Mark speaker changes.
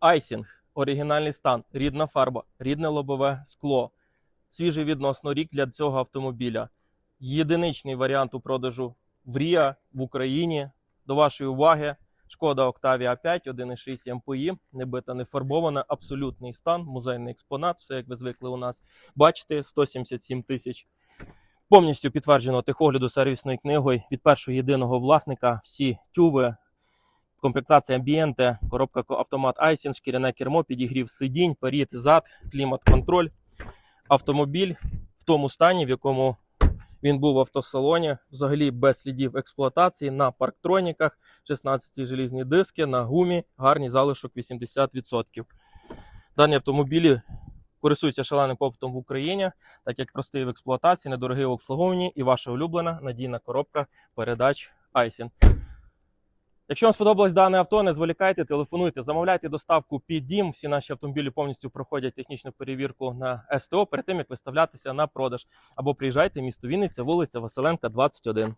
Speaker 1: Айсінг, оригінальний стан, рідна фарба, рідне лобове скло, свіжий відносно рік для цього автомобіля. Єдиничний варіант у продажу в Ріа в Україні. До вашої уваги. Шкода Octavia 5, 1,6 МПІ, не бита, не фарбована, абсолютний стан, музейний експонат, все як ви звикли у нас. Бачите, 177 тисяч. Повністю підтверджено техогляду сервісною книгою від першого єдиного власника. Всі тюви, комплектація амбієнте, коробка автомат Айсін, шкіряне кермо, підігрів сидінь, перід, зад, клімат-контроль. Автомобіль в тому стані, в якому він був в автосалоні, взагалі без слідів експлуатації на парктроніках, 16 желізні диски, на гумі, гарний залишок 80%. Дані автомобілі користуються шаленим попитом в Україні, так як простий в експлуатації, недорогий в обслуговуванні і ваша улюблена надійна коробка передач Айсін. Якщо вам сподобалось дане авто, не зволікайте, телефонуйте, замовляйте доставку під дім. Всі наші автомобілі повністю проходять технічну перевірку на СТО перед тим, як виставлятися на продаж. Або приїжджайте в місто Вінниця, вулиця Василенка, 21.